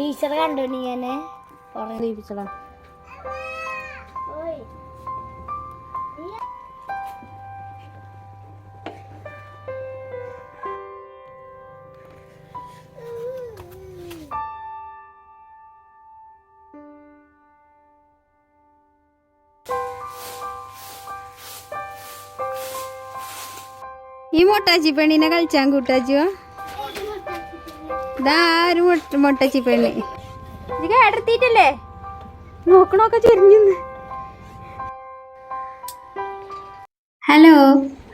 Teacher കണ്ടു നീ എന്നെ അറിയിപ്പിച്ചടാ ഈ മൊട്ടാച്ചി പെണ്ണിനെ കളിച്ചാൻ കൂട്ടാച്ചുവോ ഇതാ ഒരു മൊട്ട മൊട്ടച്ചി പെണ്ണ് ഇത് കേടർത്തിയിട്ടല്ലേ നോക്കണൊക്കെ ചെരിഞ്ഞു ഹലോ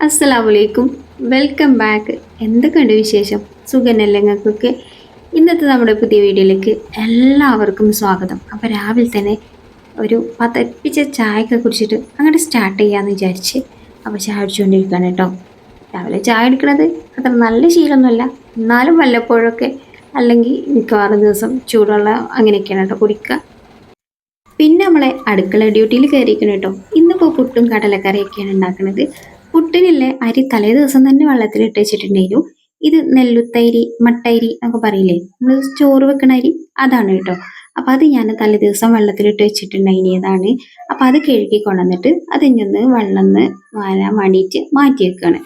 അസ്സലാമലൈക്കും വെൽക്കം ബാക്ക്. എന്തൊക്കെയുണ്ട് വിശേഷം? സുഖനല്ലേ നിങ്ങൾക്കൊക്കെ ഇന്നത്തെ നമ്മുടെ പുതിയ വീഡിയോയിലേക്ക് എല്ലാവർക്കും സ്വാഗതം. അപ്പോൾ രാവിലെ തന്നെ ഒരു പതപ്പിച്ച ചായയൊക്കെ കുടിച്ചിട്ട് അങ്ങോട്ട് സ്റ്റാർട്ട് ചെയ്യാമെന്ന് വിചാരിച്ച് അപ്പോൾ ചായ അടിച്ചുകൊണ്ടിരിക്കുകയാണ് കേട്ടോ. രാവിലെ ചായ എടുക്കുന്നത് അത്ര നല്ല ശീലമൊന്നുമല്ല എന്നാലും വല്ലപ്പോഴൊക്കെ അല്ലെങ്കിൽ മിക്കവാറും ദിവസം ചൂടുവെള്ളം അങ്ങനെയൊക്കെയാണ് കേട്ടോ കുടിക്കുക. പിന്നെ നമ്മളെ അടുക്കള ഡ്യൂട്ടിയിൽ കയറിയിരിക്കണം കേട്ടോ. ഇന്നിപ്പോൾ പുട്ടും കടലക്കറിയൊക്കെയാണ് ഉണ്ടാക്കുന്നത്. പുട്ടിനില്ലേ അരി തലേ ദിവസം തന്നെ വെള്ളത്തിലിട്ട് വെച്ചിട്ടുണ്ടായിരുന്നു ഇത് നെല്ലുത്തരി മട്ടൈരി എന്നൊക്കെ പറയില്ലേ? നമ്മൾ ചോറ് വെക്കണ അരി അതാണ് കേട്ടോ. അപ്പം അത് ഞാൻ തലേ ദിവസം വെള്ളത്തിലിട്ട് വെച്ചിട്ടുണ്ടായിരുന്നതാണ് അപ്പം അത് കഴുകി കൊണ്ടുവന്നിട്ട് അതിഞ്ഞൊന്ന് വെള്ളം വാരാൻ വേണ്ടിയിട്ട് മാറ്റി വെക്കുകയാണ്.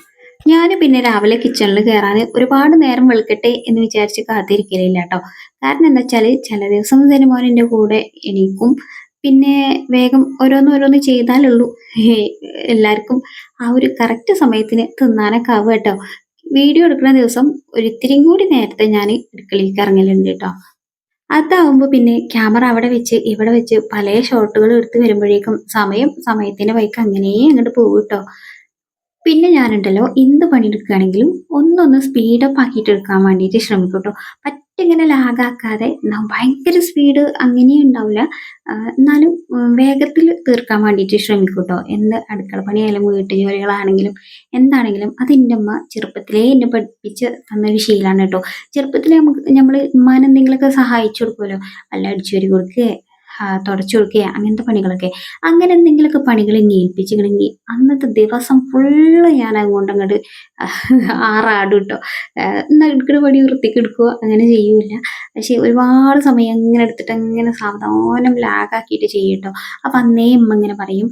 ഞാൻ പിന്നെ രാവിലെ കിച്ചണിൽ കയറാൻ ഒരുപാട് നേരം വെളുക്കട്ടെ എന്ന് വിചാരിച്ച് കാത്തിരിക്കലില്ല കേട്ടോ കാരണം എന്താ വെച്ചാൽ ചില ദിവസം സിനിമോനിന്റെ കൂടെ എണീക്കും. പിന്നെ വേഗം ഓരോന്ന് ഓരോന്ന് ചെയ്താലുള്ളൂ. എല്ലാവർക്കും ആ ഒരു കറക്റ്റ് സമയത്തിന് തിന്നാനൊക്കെ ആവുക കേട്ടോ വീഡിയോ എടുക്കുന്ന ദിവസം ഒരിത്തിരിയും കൂടി നേരത്തെ ഞാൻ അടുക്കളയിലേക്ക് ഇറങ്ങലുണ്ട് കേട്ടോ അതാവുമ്പോൾ പിന്നെ ക്യാമറ അവിടെ വെച്ച് ഇവിടെ വെച്ച് പല ഷോട്ടുകൾ എടുത്ത് വരുമ്പോഴേക്കും സമയം സമയത്തിന്റെ വൈക്ക് അങ്ങനെ അങ്ങോട്ട് പോകും കേട്ടോ പിന്നെ ഞാനുണ്ടല്ലോ എന്ത് പണിയെടുക്കുകയാണെങ്കിലും ഒന്നൊന്ന് സ്പീഡപ്പ് ആക്കിയിട്ട് എടുക്കാൻ വേണ്ടിയിട്ട് ശ്രമിക്കും കേട്ടോ പറ്റ ഇങ്ങനെ ലാഗാക്കാതെ ഭയങ്കര സ്പീഡ് അങ്ങനെ ഉണ്ടാവില്ല. എന്നാലും വേഗത്തിൽ തീർക്കാൻ വേണ്ടിയിട്ട് ശ്രമിക്കും കേട്ടോ എന്ത് അടുക്കള പണിയായാലും വീട്ടു ജോലികളാണെങ്കിലും എന്താണെങ്കിലും അത് എന്റെ അമ്മ ചെറുപ്പത്തിലേ എന്നെ പഠിപ്പിച്ച് തന്നൊരു ശീലമാണ് കേട്ടോ. ചെറുപ്പത്തിലേ നമുക്ക് നമ്മൾ ഉമ്മാനെന്തെങ്കിലുമൊക്കെ സഹായിച്ചു കൊടുക്കുമല്ലോ. അല്ല അടിച്ചു വരി കൊടുക്കുക തുടച്ചു കൊടുക്കുക അങ്ങനത്തെ പണികളൊക്കെ. അങ്ങനെ എന്തെങ്കിലുമൊക്കെ പണികൾ ഇനി ഏൽപ്പിച്ചിട്ടുണ്ടെങ്കിൽ അന്നത്തെ ദിവസം ഫുള്ള് ഞാൻ അങ്ങോട്ട് അങ്ങോട്ട് ആറാടും കേട്ടോ എന്നാൽ പണി വൃത്തിക്ക് എടുക്കുക അങ്ങനെ ചെയ്യൂല പക്ഷെ ഒരുപാട് സമയം ഇങ്ങനെ എടുത്തിട്ട് അങ്ങനെ സാവധാനം ലാഗാക്കിയിട്ട് ചെയ്യും കേട്ടോ അപ്പം അന്നേ അമ്മ ഇങ്ങനെ പറയും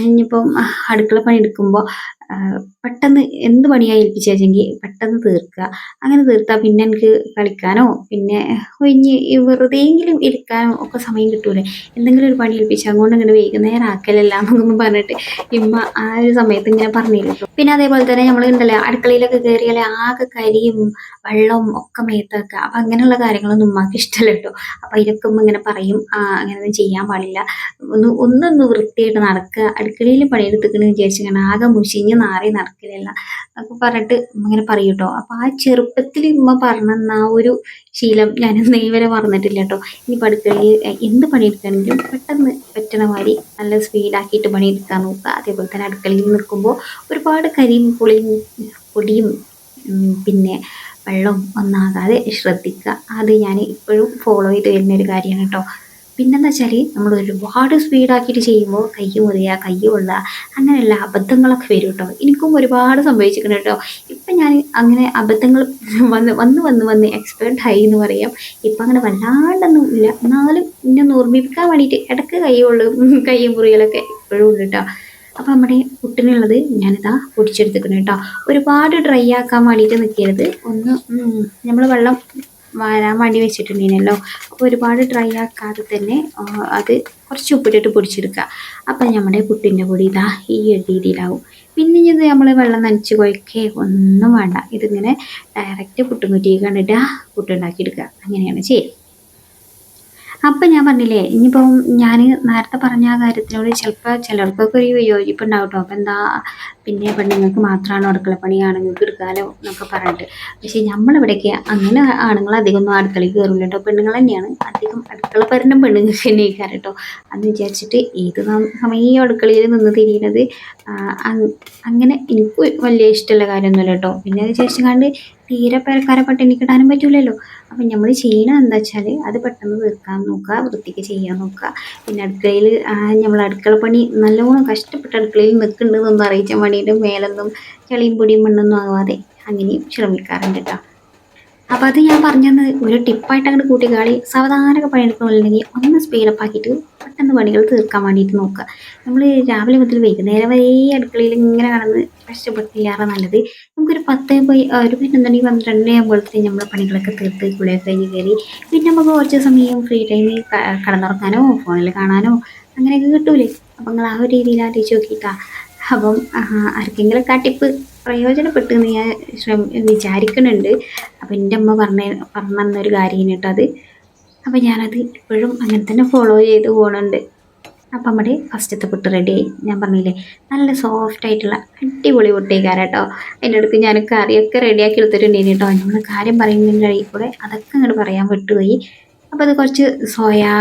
ഇനിയിപ്പം അടുക്കള പണി എടുക്കുമ്പോൾ പെട്ടെന്ന് എന്ത് പണിയായി ഏൽപ്പിച്ചെങ്കിൽ പെട്ടെന്ന് തീർക്കുക. അങ്ങനെ തീർത്താൽ പിന്നെ എനിക്ക് കളിക്കാനോ പിന്നെ ഒഴിഞ്ഞ് വെറുതെയെങ്കിലും ഇരിക്കാനോ ഒക്കെ സമയം കിട്ടൂലേ? എന്തെങ്കിലും ഒരു പണി ഏൽപ്പിച്ചാൽ അങ്ങോട്ട് ഇങ്ങനെ വൈകുന്നേരം ആക്കലല്ല എന്നൊന്നും പറഞ്ഞിട്ട് ഇമ്മ ആ ഒരു സമയത്ത് ഇങ്ങനെ പറഞ്ഞിരുന്നു. പിന്നെ അതേപോലെ തന്നെ നമ്മൾ ഉണ്ടല്ലോ അടുക്കളയിലൊക്കെ കയറിയാൽ ആകെ കരിയും വെള്ളവും ഒക്കെ മേത്തൊക്കെ അപ്പം അങ്ങനെയുള്ള കാര്യങ്ങളൊന്നും ഉമ്മാക്ക് ഇഷ്ടമല്ല കേട്ടോ. അപ്പം ഇതൊക്കെ ഉമ്മ ഇങ്ങനെ പറയും അങ്ങനെയൊന്നും ചെയ്യാൻ പാടില്ല. ഒന്ന് ഒന്നൊന്ന് വൃത്തിയായിട്ട് നടക്കുക. അടുക്കളയിൽ പണിയെടുത്തിക്കണെന്ന് വിചാരിച്ചിങ്ങനെ ആകെ മുഷിഞ്ഞ് നാറി നടക്കില്ല അപ്പൊ പറഞ്ഞിട്ട് ഇങ്ങനെ പറയും കേട്ടോ അപ്പോൾ ആ ചെറുപ്പത്തിൽ ഉമ്മ പറഞ്ഞ ആ ഒരു ശീലം ഞാൻ ഇന്നേ വരെ മറന്നിട്ടില്ല കേട്ടോ. ഇനി പഠിക്കണമെങ്കിൽ എന്ത് പണിയെടുക്കാണെങ്കിലും പെട്ടെന്ന് പറ്റണ മാതിരി നല്ല സ്പീഡാക്കിയിട്ട് പണിയെടുക്കാൻ നോക്കുക. അതേപോലെ തന്നെ അടുക്കളയിൽ നിൽക്കുമ്പോൾ ഒരുപാട് കരിയും പുളിയും പൊടിയും പിന്നെ വെള്ളം ഒന്നാകാതെ ശ്രദ്ധിക്കുക. അത് ഞാൻ ഇപ്പോഴും ഫോളോ ചെയ്ത് വരുന്ന ഒരു കാര്യമാണ് കേട്ടോ. പിന്നെന്താ വെച്ചാൽ നമ്മൾ ഒരുപാട് സ്പീഡാക്കിയിട്ട് ചെയ്യുമ്പോൾ കൈ മുറിയുക കൈ കൊള്ളുക അങ്ങനെയുള്ള അബദ്ധങ്ങളൊക്കെ വരും കേട്ടോ. എനിക്കും ഒരുപാട് സംഭവിച്ചിട്ടുണ്ട് കേട്ടോ. ഇപ്പം ഞാൻ അങ്ങനെ അബദ്ധങ്ങൾ വന്ന് വന്ന് വന്ന് വന്ന് എക്സ്പേർട്ട് ആയി എന്ന് പറയാം. ഇപ്പം അങ്ങനെ വല്ലാണ്ടൊന്നും ഇല്ല. എന്നാലും എന്നെ ഓർമ്മിപ്പിക്കാൻ വേണ്ടിയിട്ട് ഇടയ്ക്ക് കൈ കൊള്ളും കൈ മുറിയലൊക്കെ ഇപ്പോഴും ഉണ്ട് കേട്ടോ. അപ്പം നമ്മുടെ പുട്ടിനുള്ളത് ഞാനിതാ പൊടിച്ചെടുത്തിക്കണം കേട്ടോ. ഒരുപാട് ഡ്രൈ ആക്കാൻ വേണ്ടിയിട്ട് നിൽക്കരുത് ഒന്ന് നമ്മൾ വെള്ളം വരാൻ വേണ്ടി വെച്ചിട്ടുണ്ടീനല്ലോ. അപ്പോൾ ഒരുപാട് ഡ്രൈ ആക്കാതെ തന്നെ അത് കുറച്ച് ഉപ്പിട്ടിട്ട് പൊടിച്ചെടുക്കുക അപ്പം നമ്മുടെ പുട്ടിന്റെ പൊടി ഇതാ ഈ രീതിയിലാവും. പിന്നെ ഇത് നമ്മൾ വെള്ളം നനച്ച് കുഴക്കേ ഒന്നും വേണ്ട. ഇതിങ്ങനെ ഡയറക്റ്റ് പുട്ടുംകുറ്റി കണ്ടിട്ട് പുട്ടുണ്ടാക്കിയെടുക്കുക അങ്ങനെയാണ് ചെയ്യുക അപ്പം ഞാൻ പറഞ്ഞില്ലേ ഇനിയിപ്പം ഞാൻ നേരത്തെ പറഞ്ഞ ആ കാര്യത്തിനോട് ചിലപ്പോൾ ചിലർക്കൊക്കെ ഒരു യോജിപ്പുണ്ടാവും കേട്ടോ അപ്പം എന്താ പിന്നെ പെണ്ണുങ്ങൾക്ക് മാത്രമാണ് അടുക്കളപ്പണി ആണുങ്ങൾക്ക് എടുക്കാമല്ലോ എന്നൊക്കെ പറഞ്ഞിട്ട്. പക്ഷേ നമ്മളിവിടേക്ക് അങ്ങനെ ആണുങ്ങൾ അധികം ഒന്നും അടുക്കളയിൽ കയറില്ല കേട്ടോ പെണ്ണുങ്ങൾ തന്നെയാണ് അധികം അടുക്കള പരണം പെണ്ണുങ്ങൾക്ക് തന്നെ ഇരിക്കാറ് കേട്ടോ അന്ന് വിചാരിച്ചിട്ട് ഏത് സമയം സമയം അടുക്കളയിൽ നിന്ന് തിരിയുന്നത് അങ്ങനെ എനിക്ക് വലിയ ഇഷ്ടമുള്ള കാര്യമൊന്നുമില്ല കേട്ടോ പിന്നെ അത് വിചാരിച്ചുകൊണ്ട് തീരെ പേരക്കാരെ പെട്ടെന്ന് എനിക്ക് ഇടാനും പറ്റൂലല്ലോ. അപ്പം നമ്മൾ ചെയ്യണത് എന്താ വെച്ചാൽ അത് പെട്ടെന്ന് തീർക്കാൻ നോക്കുക വൃത്തിക്ക് ചെയ്യാൻ നോക്കുക. പിന്നെ അടുക്കളയിൽ നമ്മൾ അടുക്കള പണി നല്ലോണം കഷ്ടപ്പെട്ട് അടുക്കളയിൽ നിൽക്കുന്നുണ്ടെന്നൊന്നും അറിയിച്ചാൽ വേണ്ടിയിട്ട് മേലൊന്നും ചെളിയും പൊടിയും മണ്ണൊന്നും ആവാതെ അങ്ങനെയും ശ്രമിക്കാറുണ്ട് കേട്ടോ അപ്പോൾ അത് ഞാൻ പറഞ്ഞത് ഒരു ടിപ്പായിട്ട് അങ്ങോട്ട് കൂട്ടിക്കാളി സാവധാനമൊക്കെ പണിയെടുക്കണമെന്നുണ്ടെങ്കിൽ ഒന്ന് സ്പീഡപ്പ് ആക്കിയിട്ട് പെട്ടെന്ന് പണികൾ തീർക്കാൻ വേണ്ടിയിട്ട് നോക്കുക നമ്മൾ രാവിലെ മുതൽ വൈകുന്നേരം വരെ അടുക്കളയിൽ ഇങ്ങനെ കടന്ന് കഷ്ടപ്പെട്ടില്ലാറെ നല്ലത്. നമുക്കൊരു പത്ത് പോയി ഒരു പതിനൊന്നണി പന്ത്രണ്ട് ആകുമ്പോഴത്തേക്കും നമ്മൾ പണികളൊക്കെ തീർത്ത് കുളിയൊക്കെ കഴിഞ്ഞ് കയറി പിന്നെ നമുക്ക് കുറച്ച് സമയം ഫ്രീ ടൈമിൽ കടന്നുറക്കാനോ ഫോണിൽ കാണാനോ അങ്ങനെയൊക്കെ കിട്ടൂലേ? അപ്പം നിങ്ങൾ ആ ഒരു രീതിയിൽ ആലോചിച്ച് നോക്കിയിട്ടാ അപ്പം ആർക്കെങ്കിലും കട്ടിപ്പ് പ്രയോജനപ്പെട്ടു എന്ന് ഞാൻ ശ്രമ വിചാരിക്കുന്നുണ്ട്. അപ്പം എന്റെ അമ്മ പറഞ്ഞ പറഞ്ഞു തന്നൊരു കാര്യം കേട്ടോ അത്. അപ്പം ഞാനത് ഇപ്പോഴും അങ്ങനെ തന്നെ ഫോളോ ചെയ്ത് പോകുന്നുണ്ട് അപ്പം നമ്മുടെ ഫസ്റ്റത്തെ പുട്ട് റെഡിയായി ഞാൻ പറഞ്ഞില്ലേ നല്ല സോഫ്റ്റ് ആയിട്ടുള്ള അടിപൊളി പുട്ടേക്കാരം കേട്ടോ. അതിന്റെ അടുത്ത് ഞാൻ കറിയൊക്കെ റെഡിയാക്കി എടുത്തിട്ടുണ്ടായിരുന്നു കേട്ടോ. നമ്മൾ കാര്യം പറയുന്നതിന്റെ ഇടയിൽ കൂടെ അതൊക്കെ അങ്ങോട്ട് പറയാൻ വിട്ടുപോയി. അപ്പോൾ അത് കുറച്ച് സോയാ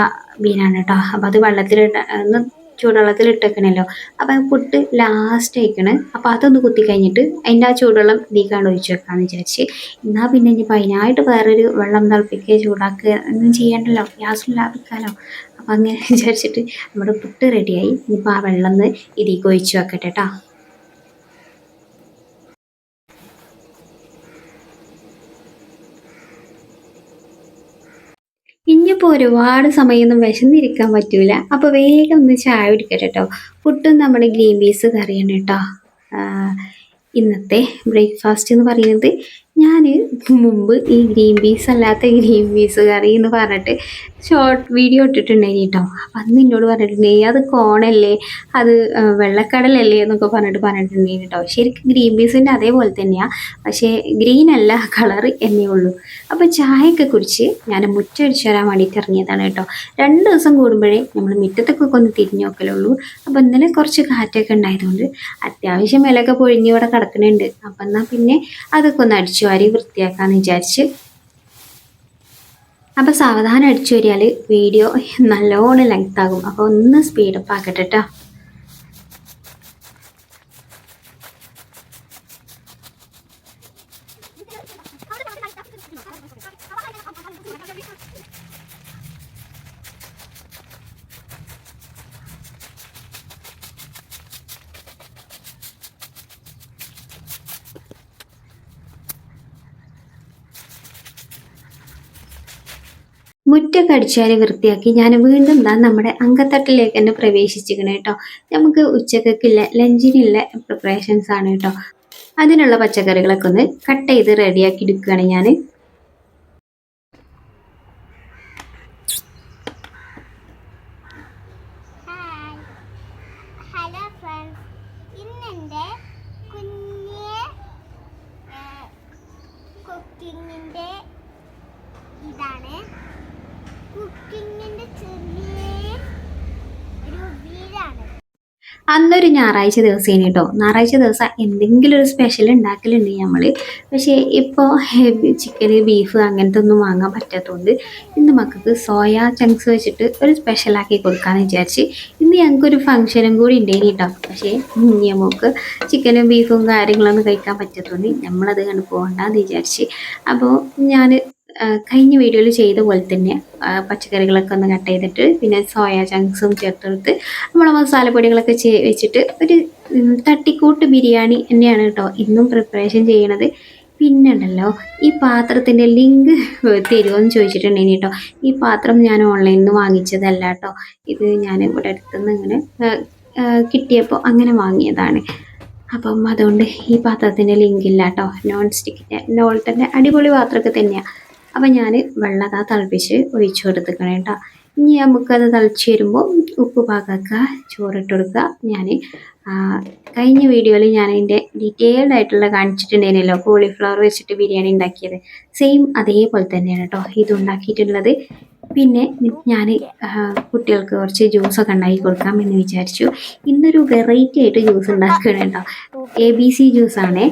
ബീനാണ് കേട്ടോ. അപ്പോൾ അത് വെള്ളത്തിൽ ഒന്ന് ചൂടുവെള്ളത്തിൽ ഇട്ടേക്കണല്ലോ അപ്പം പുട്ട് ലാസ്റ്റ് അയക്കണ് അപ്പം അതൊന്ന് കുത്തി കഴിഞ്ഞിട്ട് അതിന്റെ ആ ചൂടുവെള്ളം ഇതിക്കാണ്ട് ഒഴിച്ച് വെക്കാമെന്ന് വിചാരിച്ച്. എന്നാൽ പിന്നെ ഇനിയിപ്പോൾ അതിനായിട്ട് വേറൊരു വെള്ളം തിളപ്പിക്കുക ചൂടാക്കുക ഒന്നും ചെയ്യണ്ടല്ലോ. ഗ്യാസ് ലാഭിക്കാമല്ലോ അപ്പം അങ്ങനെ വിചാരിച്ചിട്ട് നമ്മുടെ പുട്ട് റെഡിയായി ഇനിയിപ്പോൾ ആ വെള്ളം ഇതിലേക്ക് ഒഴിച്ച് വെക്കട്ടെ കേട്ടോ ഇനിയിപ്പോൾ ഒരുപാട് സമയമൊന്നും വിശന്നിരിക്കാൻ പറ്റൂല. അപ്പോൾ വേഗം ഒന്ന് ചായ കുടിക്കട്ടെ കേട്ടോ പുട്ടും നമ്മുടെ ഗ്രീൻ പീസ് കറിയാണ് കേട്ടോ ഇന്നത്തെ ബ്രേക്ക്ഫാസ്റ്റ് എന്ന് പറയുന്നത് ഞാൻ മുമ്പ് ഈ ഗ്രീൻ പീസ് അല്ലാത്ത ഗ്രീൻ പീസ് കറി എന്ന് പറഞ്ഞിട്ട് ഷോർട്ട് വീഡിയോ ഇട്ടിട്ടുണ്ടായി കേട്ടോ അപ്പം അന്ന് എന്നോട് പറഞ്ഞിട്ടുണ്ടെങ്കിൽ അത് കോണല്ലേ? അത് വെള്ളക്കടലല്ലേ? എന്നൊക്കെ പറഞ്ഞിട്ട് പറഞ്ഞിട്ടുണ്ടെങ്കിൽ കേട്ടോ ശരിക്കും ഗ്രീൻ പീസിന്റെ അതേപോലെ തന്നെയാണ് പക്ഷേ ഗ്രീൻ അല്ല കളർ എന്നേ ഉള്ളൂ. അപ്പോൾ ചായയൊക്കെ കുറിച്ച് ഞാൻ മുറ്റടിച്ചു തരാൻ വേണ്ടിയിട്ട് ഇറങ്ങിയതാണ് കേട്ടോ. രണ്ട് ദിവസം കൂടുമ്പോഴേ നമ്മൾ മുറ്റത്തൊക്കെ ഒന്ന് തിരിഞ്ഞു നോക്കലുള്ളൂ. അപ്പോൾ ഇന്നലെ കുറച്ച് കാറ്റൊക്കെ ഉണ്ടായതുകൊണ്ട് അത്യാവശ്യം വിലയൊക്കെ പൊഴിഞ്ഞ് ഇവിടെ കിടക്കുന്നുണ്ട് അപ്പം എന്നാൽ പിന്നെ അതൊക്കെ ഒന്ന് അടിച്ചു വാരി വൃത്തിയാക്കാമെന്ന് വിചാരിച്ച്. അപ്പോൾ സാവധാനം അടിച്ചു വരിയാൽ വീഡിയോ നല്ലോണം ലെങ്ത് ആകും. അപ്പോൾ ഒന്ന് സ്പീഡപ്പ് ആക്കട്ടെ കേട്ടോ മുറ്റൊക്കെ അടിച്ചാൽ വൃത്തിയാക്കി ഞാൻ വീണ്ടും ദാ നമ്മുടെ അങ്കത്തട്ടിലേക്ക് തന്നെ പ്രവേശിച്ചിരിക്കണം കേട്ടോ. നമുക്ക് ഉച്ചക്കുള്ള ലഞ്ചിനുള്ള പ്രിപ്പറേഷൻസ് ആണ് കേട്ടോ. അതിനുള്ള പച്ചക്കറികളൊക്കെ ഒന്ന് കട്ട് ചെയ്ത് റെഡിയാക്കി എടുക്കുകയാണ് ഞാൻ അന്നൊരു ഞായറാഴ്ച ദിവസം കേട്ടോ ഞായറാഴ്ച ദിവസം എന്തെങ്കിലും ഒരു സ്പെഷ്യൽ ഉണ്ടാക്കലുണ്ട് നമ്മൾ പക്ഷേ ഇപ്പോൾ ചിക്കൻ ബീഫ് അങ്ങനത്തെ ഒന്നും വാങ്ങാൻ പറ്റാത്തതുകൊണ്ട് ഇന്ന് മക്കൾക്ക് സോയ ചങ്ക്സ് വെച്ചിട്ട് ഒരു സ്പെഷ്യലാക്കി കൊടുക്കാമെന്ന് വിചാരിച്ച് ഇന്ന് ഞങ്ങൾക്കൊരു ഫംഗ്ഷനും കൂടി ഉണ്ടായിന് കേട്ടോ പക്ഷേ നമുക്ക് ചിക്കനും ബീഫും കാര്യങ്ങളൊന്നും കഴിക്കാൻ പറ്റാത്തതുകൊണ്ട് നമ്മളത് കണ്ട് പോകണ്ടെന്ന് വിചാരിച്ച്. അപ്പോൾ ഞാൻ കഴിഞ്ഞ വീഡിയോയിൽ ചെയ്ത പോലെ തന്നെ പച്ചക്കറികളൊക്കെ ഒന്ന് കട്ട് ചെയ്തിട്ട് പിന്നെ സോയ ചങ്ക്സും ചേർത്തെടുത്ത് നമ്മൾ മസാലപ്പൊടികളൊക്കെ വെച്ചിട്ട് ഒരു തട്ടിക്കൂട്ട് ബിരിയാണി തന്നെയാണ് കേട്ടോ ഇന്നും പ്രിപ്പറേഷൻ ചെയ്യണത്. പിന്നെ ഉണ്ടല്ലോ ഈ പാത്രത്തിന്റെ ലിങ്ക് തരുമോ എന്ന് ചോദിച്ചിട്ടുണ്ടെങ്കിൽ കേട്ടോ ഈ പാത്രം ഞാൻ ഓൺലൈനിൽ നിന്ന് വാങ്ങിച്ചതല്ല കേട്ടോ. ഇത് ഞാൻ ഇവിടെ അടുത്തുനിന്ന് ഇങ്ങനെ കിട്ടിയപ്പോൾ അങ്ങനെ വാങ്ങിയതാണ്. അപ്പം അതുകൊണ്ട് ഈ പാത്രത്തിന്റെ ലിങ്ക് ഇല്ല കേട്ടോ. നോൺ സ്റ്റിക്കിന്റെ നോൾ തന്നെ അടിപൊളി പാത്രമൊക്കെ തന്നെയാണ് അപ്പം ഞാൻ വെള്ളം അതാ തിളപ്പിച്ച് ഒഴിച്ചു കൊടുത്തേക്കണം കേട്ടോ. ഇനി നമുക്കത് തിളച്ച് വരുമ്പോൾ ഉപ്പ് പാകാക്കുക ചോറിട്ട് കൊടുക്കുക ഞാൻ കഴിഞ്ഞ വീഡിയോയിൽ ഞാൻ അതിന്റെ ഡീറ്റെയിൽഡ് ആയിട്ടുള്ള കാണിച്ചിട്ടുണ്ടായിരുന്നല്ലോ കോളിഫ്ലവർ വെച്ചിട്ട് ബിരിയാണി ഉണ്ടാക്കിയത്. സെയിം അതേപോലെ തന്നെയാണ് കേട്ടോ ഇത് ഉണ്ടാക്കിയിട്ടുള്ളത്. പിന്നെ ഞാൻ കുട്ടികൾക്ക് കുറച്ച് ജ്യൂസൊക്കെ ഉണ്ടാക്കി കൊടുക്കാം എന്ന് വിചാരിച്ചു. ഇന്നൊരു വെറൈറ്റി ആയിട്ട് ജ്യൂസ് ഉണ്ടാക്കുകയാണ് കേട്ടോ. എ ബി സി ജ്യൂസാണ്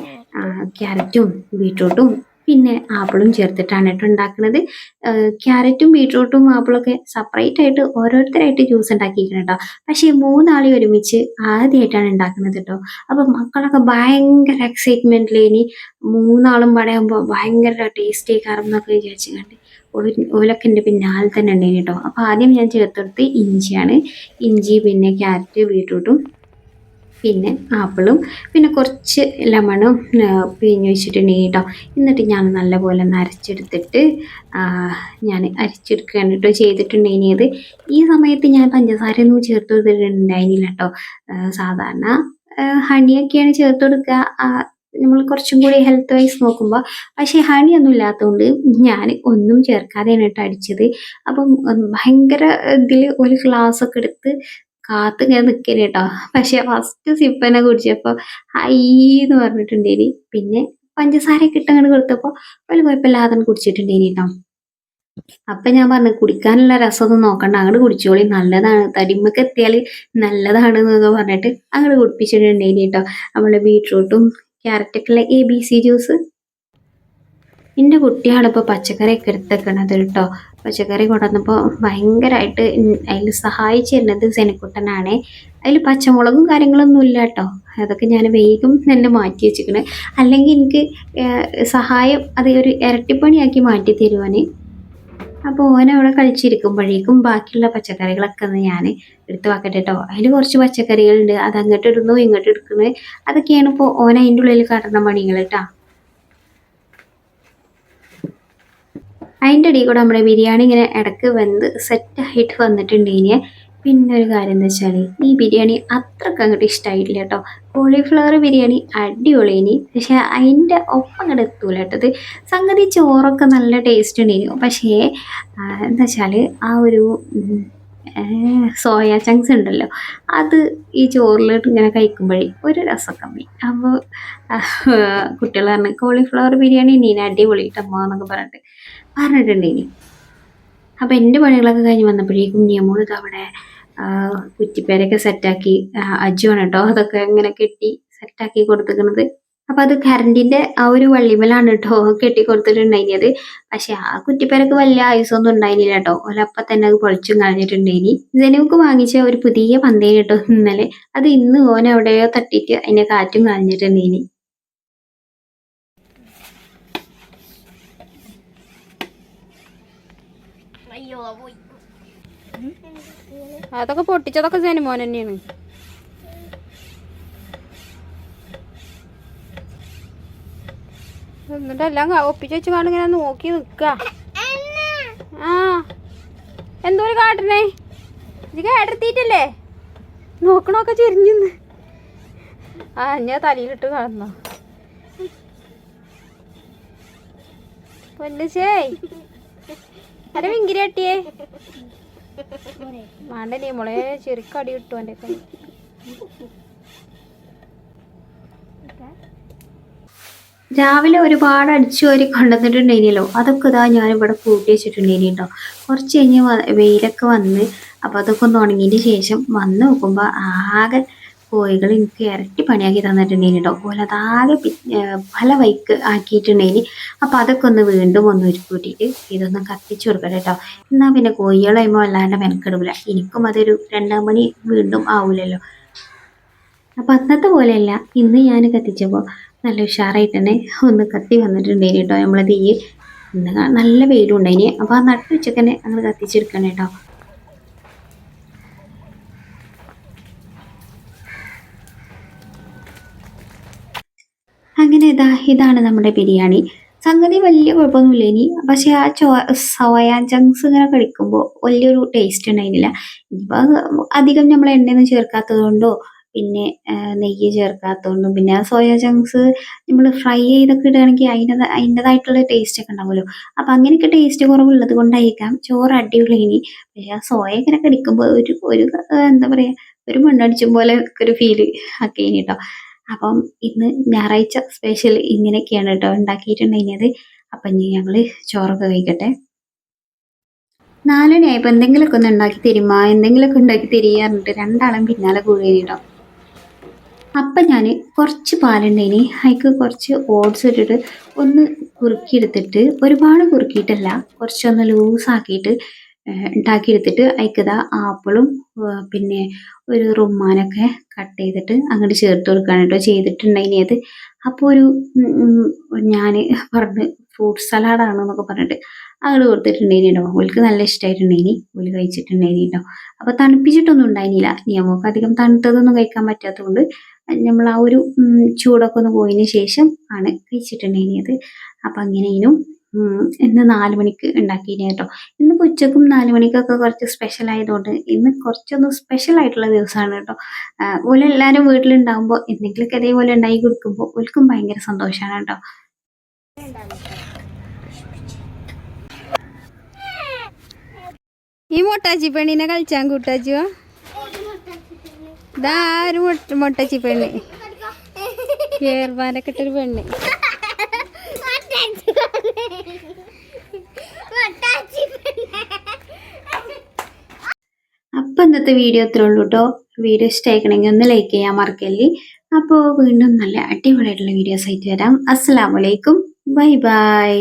ക്യാരറ്റും ബീട്രൂട്ടും പിന്നെ ആപ്പിളും ചേർത്തിട്ടാണ് കേട്ടോ ഉണ്ടാക്കുന്നത് ക്യാരറ്റും ബീട്രൂട്ടും ആപ്പിളൊക്കെ സെപ്പറേറ്റ് ആയിട്ട് ഓരോരുത്തരായിട്ട് ജ്യൂസ് ഉണ്ടാക്കിയിരിക്കണം കേട്ടോ. പക്ഷേ മൂന്നാളി ഒരുമിച്ച് ആദ്യമായിട്ടാണ് ഉണ്ടാക്കുന്നത് കേട്ടോ. അപ്പം മക്കളൊക്കെ ഭയങ്കര എക്സൈറ്റ്മെന്റിൽ ഇനി മൂന്നാളും പടയുമ്പോൾ ഭയങ്കര ടേസ്റ്റി കാരണം എന്നൊക്കെ വിചാരിച്ചു കണ്ട് ഓലൊക്കെ എന്റെ പിന്നാലെ തന്നെ ഉണ്ടായിരുന്നു കേട്ടോ. അപ്പോൾ ആദ്യം ഞാൻ ചേർത്തെടുത്ത് ഇഞ്ചിയാണ്. ഇഞ്ചി പിന്നെ ക്യാരറ്റ് ബീട്രൂട്ടും പിന്നെ ആപ്പിളും പിന്നെ കുറച്ച് ലെമണും പിഴിഞ്ഞ് വെച്ചിട്ടുണ്ടെങ്കിൽ കേട്ടോ. എന്നിട്ട് ഞാൻ നല്ലപോലെ അരച്ചെടുത്തിട്ട് ഞാൻ അരച്ചെടുക്കുകയാണ് കേട്ടോ ചെയ്തിട്ടുണ്ടെങ്കിൽ അത്. ഈ സമയത്ത് ഞാൻ പഞ്ചസാരയൊന്നും ചേർത്ത് കൊടുത്തിട്ടുണ്ടായിരുന്നില്ല കേട്ടോ. സാധാരണ ഹണിയൊക്കെയാണ് ചേർത്ത് കൊടുക്കുക. നമ്മൾ കുറച്ചും കൂടി ഹെൽത്ത് വൈസ് നോക്കുമ്പോൾ. പക്ഷേ ഹണി ഒന്നും ഇല്ലാത്തതുകൊണ്ട് ഞാൻ ഒന്നും ചേർക്കാതെയാണ് കേട്ടോ അടിച്ചത്. അപ്പം ഭയങ്കര ഇതിൽ ഒരു ഗ്ലാസ് ഒക്കെ എടുത്ത് കാത്ത് ഇങ്ങനെ നിൽക്കൽ കേട്ടോ പക്ഷെ ഫസ്റ്റ് സിപ്പ് തന്നെ കുടിച്ചപ്പോൾ ഹൈന്ന് പറഞ്ഞിട്ടുണ്ടേനി. പിന്നെ പഞ്ചസാരയൊക്കെ ഇട്ട് അങ്ങോട്ട് കൊടുത്തപ്പോൾ വലിയ കുഴപ്പമില്ലാതെ കുടിച്ചിട്ടുണ്ടേനി കേട്ടോ അപ്പൊ ഞാൻ പറഞ്ഞു കുടിക്കാനുള്ള രസമൊന്നും നോക്കണ്ട. അങ്ങോട്ട് കുടിച്ചോളി. നല്ലതാണ്. തടിമക്ക് എത്തിയാൽ നല്ലതാണ് എന്നൊക്കെ പറഞ്ഞിട്ട് അങ്ങോട്ട് കുടിപ്പിച്ചിട്ടുണ്ടേനി കേട്ടോ നമ്മളെ ബീട്രൂട്ടും ക്യാരറ്റൊക്കെ ഉള്ള എ ബി സി ജ്യൂസ് എന്റെ കുട്ടിയാണിപ്പോൾ പച്ചക്കറിയൊക്കെ എടുത്തേക്കണത് കേട്ടോ. പച്ചക്കറി കൊണ്ടുവന്നപ്പോൾ ഭയങ്കരമായിട്ട് അതിൽ സഹായിച്ചിരുന്നത് സെനക്കുട്ടനാണ്. അതിൽ പച്ചമുളകും കാര്യങ്ങളൊന്നും ഇല്ല കേട്ടോ. അതൊക്കെ ഞാൻ വേഗം തന്നെ മാറ്റി വെച്ചിരിക്കണേ അല്ലെങ്കിൽ എനിക്ക് സഹായം അത് ഒരു ഇരട്ടിപ്പണിയാക്കി മാറ്റി തരുവാന്. അപ്പോൾ ഓൻ അവിടെ കഴിച്ചിരിക്കുമ്പോഴേക്കും ബാക്കിയുള്ള പച്ചക്കറികളൊക്കെ ഒന്ന് ഞാൻ എടുത്ത് വെക്കട്ടെ കേട്ടോ. അതിൽ കുറച്ച് പച്ചക്കറികളുണ്ട്. അത് അങ്ങോട്ട് ഇടുന്നു ഇങ്ങോട്ട് എടുക്കുന്നു അതൊക്കെയാണ് ഇപ്പോൾ ഓൻ അതിന്റെ ഉള്ളിൽ കടന്ന പണികൾ കേട്ടോ. അതിന്റെ ഇടയിൽ കൂടെ നമ്മുടെ ബിരിയാണി ഇങ്ങനെ ഇടയ്ക്ക് വെന്ത് സെറ്റായിട്ട് വന്നിട്ടുണ്ട് ഇനി. പിന്നെ ഒരു കാര്യം എന്താ വെച്ചാൽ ഈ ബിരിയാണി അത്രയ്ക്ക് അങ്ങോട്ട് ഇഷ്ടമായിട്ടില്ല കേട്ടോ. കോളിഫ്ലവർ ബിരിയാണി അടിപൊളി ഇനി. പക്ഷേ അതിന്റെ ഒപ്പം അങ്ങോട്ട് എത്തൂല കേട്ടത് സംഗതി ചോറൊക്കെ നല്ല ടേസ്റ്റ് ഉണ്ടായിരുന്നു പക്ഷേ എന്താ വെച്ചാൽ ആ ഒരു സോയ ചങ്ക്സ് ഉണ്ടല്ലോ. അത് ഈ ചോറിലിട്ട് ഇങ്ങനെ കഴിക്കുമ്പോഴേ ഒരു രസം കമ്മി അപ്പോൾ കുട്ടികൾ പറഞ്ഞു കോളിഫ്ലവർ ബിരിയാണി നീന അടിപൊളി ഇട്ടമ്മ എന്നൊക്കെ പറഞ്ഞിട്ട് പറഞ്ഞിട്ടുണ്ട് ഇനി അപ്പോൾ എന്റെ പണികളൊക്കെ കഴിഞ്ഞ് വന്നപ്പോഴേക്കും നിയമോൾ ഇത് അവിടെ കുറ്റിപ്പേരൊക്കെ സെറ്റാക്കി അജുവാണ് കേട്ടോ അതൊക്കെ ഇങ്ങനെ കെട്ടി സെറ്റാക്കി കൊടുത്തിരിക്കുന്നത്. അപ്പോൾ അത് കറണ്ടിന്റെ ആ ഒരു വള്ളിമലാണ് കേട്ടോ കെട്ടി കൊടുത്തിട്ടുണ്ടായിരുന്നത് പക്ഷെ ആ കുറ്റിപ്പേരക്ക് വലിയ ആയുസൊന്നും ഉണ്ടായിരുന്നില്ല കേട്ടോ ഒലപ്പം തന്നെ അത് പൊളിച്ചും കളഞ്ഞിട്ടുണ്ടായിനി. ജനുക്ക് വാങ്ങിച്ച ഒരു പുതിയ പന്തേന് കേട്ടോ ഇന്നലെ. അത് ഇന്ന് ഓൻ എവിടെയോ തട്ടിയിട്ട് അതിനെ കാറ്റും കളഞ്ഞിട്ടുണ്ടായിനി. അതൊക്കെ പൊട്ടിച്ചതൊക്കെ സിനിമോൻ തന്നെയാണ്. എന്നിട്ട് എല്ലാം ഒപ്പിച്ചു കാണും ഇങ്ങനെ നോക്കി നിക്ക. ആ. എന്തോ ഒരു കാട്ടണേ? ഇത് നോക്കണൊക്കെ ചെരിഞ്ഞിന്ന്. ആ ഞാൻ തലയിലിട്ട് കാണുന്നോ. പൊന്നിച്ചേ അല്ല വിങ്കിരി കട്ടിയേ. വേണ്ടേ മോളെ? ചെറുക്കടി കിട്ടും എന്റെ രാവിലെ ഒരുപാട് അടിച്ചു വാരി കൊണ്ടുവന്നിട്ടുണ്ടെങ്കിലോ അതൊക്കെ ഇതാ ഞാനിവിടെ കൂട്ടി വെച്ചിട്ടുണ്ടെങ്കിൽ കേട്ടോ കുറച്ച് കഴിഞ്ഞ് വെയിലൊക്കെ വന്ന് അപ്പോൾ അതൊക്കെ ഒന്ന് ഉണങ്ങിയതിന് ശേഷം വന്ന് നോക്കുമ്പോൾ ആകെ കോഴികൾ എനിക്ക് ഇരട്ടി പണിയാക്കി തന്നിട്ടുണ്ടെങ്കിൽ കേട്ടോ അതാകെ പല വൈക്ക് ആക്കിയിട്ടുണ്ടെങ്കിൽ അപ്പോൾ അതൊക്കെ ഒന്ന് വീണ്ടും ഒന്ന് ഉരുക്കൂട്ടിയിട്ട് ഇതൊന്ന് കത്തിച്ചു കൊടുക്കട്ടെ കേട്ടോ. എന്നാൽ പിന്നെ കോഴികളായുമ്പോൾ വല്ലാണ്ട് മെനക്കെടുവില്ല എനിക്കും അതൊരു രണ്ടാം മണി വീണ്ടും ആവില്ലല്ലോ അപ്പം അന്നത്തെ പോലെയല്ല ഇന്ന് ഞാൻ കത്തിച്ചപ്പോൾ നല്ല ഉഷാറായിട്ട് തന്നെ ഒന്ന് കത്തി വന്നിട്ടുണ്ടായിന് കേട്ടോ. നമ്മളെ തീ. ഇന്ന് കാ- നല്ല വെയിലും ഉണ്ടായിനി അപ്പോൾ ആ നട്ട് വെച്ചൊക്കെ തന്നെ ഞങ്ങൾ കത്തിച്ചെടുക്കണം കേട്ടോ. അങ്ങനെ ഇതാ ഇതാണ് നമ്മുടെ ബിരിയാണി. സംഗതി വലിയ കുഴപ്പമൊന്നുമില്ല ഇനി. പക്ഷേ ആ ചോ സോയ ചങ്ക്സ് ഇങ്ങനെ കഴിക്കുമ്പോൾ വലിയൊരു ടേസ്റ്റ് ഉണ്ടായിരുന്നില്ല. അത് അധികം നമ്മൾ എണ്ണയൊന്നും ചേർക്കാത്തത് കൊണ്ടോ പിന്നെ നെയ്യ് ചേർക്കാത്തതുകൊണ്ടും പിന്നെ ആ സോയ ചങ്ക്സ് നമ്മൾ ഫ്രൈ ചെയ്തൊക്കെ ഇടുകയാണെങ്കിൽ അതിന്റെ അതിന്റെതായിട്ടുള്ള ടേസ്റ്റ് ഒക്കെ ഉണ്ടാവുമല്ലോ. അപ്പം അങ്ങനെയൊക്കെ ടേസ്റ്റ് കുറവുള്ളത് കൊണ്ടായിരിക്കാം. ചോറ് അടിപൊളി ഇനി പക്ഷേ ആ സോയ ഇങ്ങനെ കടിക്കുമ്പോൾ ഒരു ഒരു എന്താ പറയുക ഒരു മണ്ണടിച്ചും പോലെ ഒരു ഫീൽ ഒക്കെ ഇനി കേട്ടോ അപ്പം ഇന്ന് ഞായറാഴ്ച സ്പെഷ്യൽ ഇങ്ങനെയൊക്കെയാണ് കേട്ടോ ഉണ്ടാക്കിയിട്ടുണ്ടായിരുന്നത്. അപ്പം ഇനി ഞങ്ങൾ ചോറൊക്കെ കഴിക്കട്ടെ. നാലണിയായപ്പോൾ എന്തെങ്കിലുമൊക്കെ ഒന്ന് ഉണ്ടാക്കി തരുമോ? എന്തെങ്കിലുമൊക്കെ ഉണ്ടാക്കി തരിക എന്നിട്ട് രണ്ടാളും പിന്നാലെ കൂടുകയാണ് കേട്ടോ അപ്പം ഞാൻ കുറച്ച് പാലുണ്ടതിന് അതിക്ക് കുറച്ച് ഓട്സ് ഇട്ടിട്ട് ഒന്ന് കുറുക്കിയെടുത്തിട്ട് ഒരുപാട് കുറുക്കിയിട്ടല്ല കുറച്ചൊന്ന് ലൂസാക്കിയിട്ട് ഉണ്ടാക്കിയെടുത്തിട്ട് അതിക്കതാ ആപ്പിളും പിന്നെ ഒരു റുമ്മാനൊക്കെ കട്ട് ചെയ്തിട്ട് അങ്ങോട്ട് ചേർത്ത് കൊടുക്കുകയാണ് കേട്ടോ ചെയ്തിട്ടുണ്ടായിനി അത്. അപ്പോൾ ഒരു ഞാൻ പറഞ്ഞ് ഫ്രൂട്ട് സലാഡാണ് എന്നൊക്കെ പറഞ്ഞിട്ട് അങ്ങോട്ട് കൊടുത്തിട്ടുണ്ടായിനി കേട്ടോ ഓൾക്ക് നല്ല ഇഷ്ടമായിട്ടുണ്ടായിനി ഓൽ കഴിച്ചിട്ടുണ്ടായിനി കേട്ടോ അപ്പോൾ തണുപ്പിച്ചിട്ടൊന്നും ഉണ്ടായിരുന്നില്ല നമുക്ക് അധികം തണുത്തതൊന്നും കഴിക്കാൻ പറ്റാത്തതുകൊണ്ട് നമ്മൾ ആ ഒരു ചൂടൊക്കെ ഒന്ന് പോയതിന് ശേഷം ആണ് കഴിച്ചിട്ടുണ്ടായിരുന്നത്. അപ്പം അങ്ങനെയും ഇന്ന് നാല് മണിക്ക് ഉണ്ടാക്കിയിരുന്നു കേട്ടോ. ഇന്ന് ഉച്ചക്കും നാല് മണിക്കൊക്കെ കുറച്ച് സ്പെഷ്യൽ ആയതുകൊണ്ട് ഇന്ന് കുറച്ചൊന്ന് സ്പെഷ്യൽ ആയിട്ടുള്ള ദിവസമാണ് കേട്ടോ. ഓല എല്ലാവരും വീട്ടിലുണ്ടാകുമ്പോൾ എന്തെങ്കിലുമൊക്കെ അതേപോലെ ഉണ്ടാക്കി കൊടുക്കുമ്പോൾ ഓൽക്കും ഭയങ്കര സന്തോഷമാണ് കേട്ടോ. ഈ മൊട്ടാച്ചി പെണ്ണിനെ കളിച്ചാൻ കൂട്ടാച്ചുവോ ഇതാ ഒരു മൊട്ട മൊട്ടാച്ചി പെണ്ണ്. ഏർവാനൊക്കെ ഇട്ടൊരു പെണ്ണ്. അപ്പോൾ ഇന്നത്തെ വീഡിയോ ഇത്രേ ഉള്ളൂ കേട്ടോ വീഡിയോ ഇഷ്ടമായിക്കണമെങ്കിൽ ഒന്ന് ലൈക്ക് ചെയ്യാൻ മറക്കല്ലേ. അപ്പോ വീണ്ടും നല്ല അടിപൊളിയായിട്ടുള്ള വീഡിയോസ് ആയിട്ട് വരാം. അസ്സലാമലൈക്കും ബൈ ബൈ.